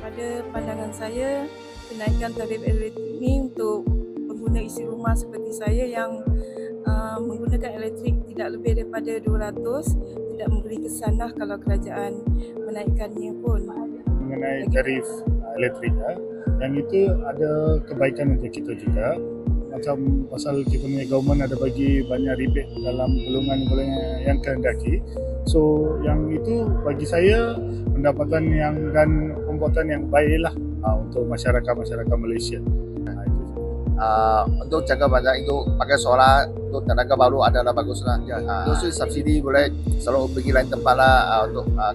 pada pandangan saya kenaikan tarif elektrik ini untuk pengguna isi rumah seperti saya yang uh, menggunakan elektrik tidak lebih daripada 200 tidak memberi kesanlah kalau kerajaan menaikkannya pun. mengenai tarif elektrik ya. Yang itu ada kebaikan untuk kita juga. Macam pasal kita punya government ada bagi banyak rebate dalam golongan-golongan yang kehendaki. So yang itu bagi saya pendapatan yang dan pembuatan yang baiklah uh, untuk masyarakat-masyarakat Malaysia. Uh, itu. untuk jangka panjang itu pakai solar untuk tenaga baru adalah bagus lah. Ya, uh, terus subsidi boleh selalu pergi lain tempat lah uh, untuk uh,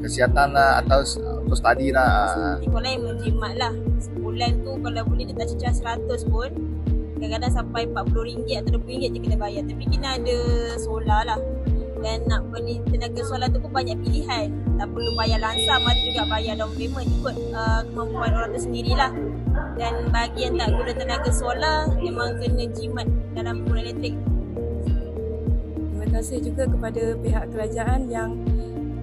kesihatan lah atau uh, untuk study lah. Uh, yang menjimat lah Sebulan tu kalau boleh dia tak cecah 100 pun Kadang-kadang sampai RM40 atau RM20 je kena bayar. Tapi kena ada solar lah. Dan nak beli tenaga solar tu pun banyak pilihan. Tak perlu bayar langsam Ada juga bayar down payment. Ikut uh, kemampuan orang tu sendirilah Dan bagi yang tak guna tenaga solar Memang kena jimat dalam penggunaan elektrik. Terima kasih juga kepada pihak kerajaan yang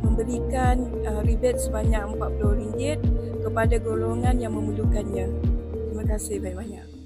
memberikan uh, rebate sebanyak RM40 kepada golongan yang memerlukannya. Terima kasih banyak-banyak.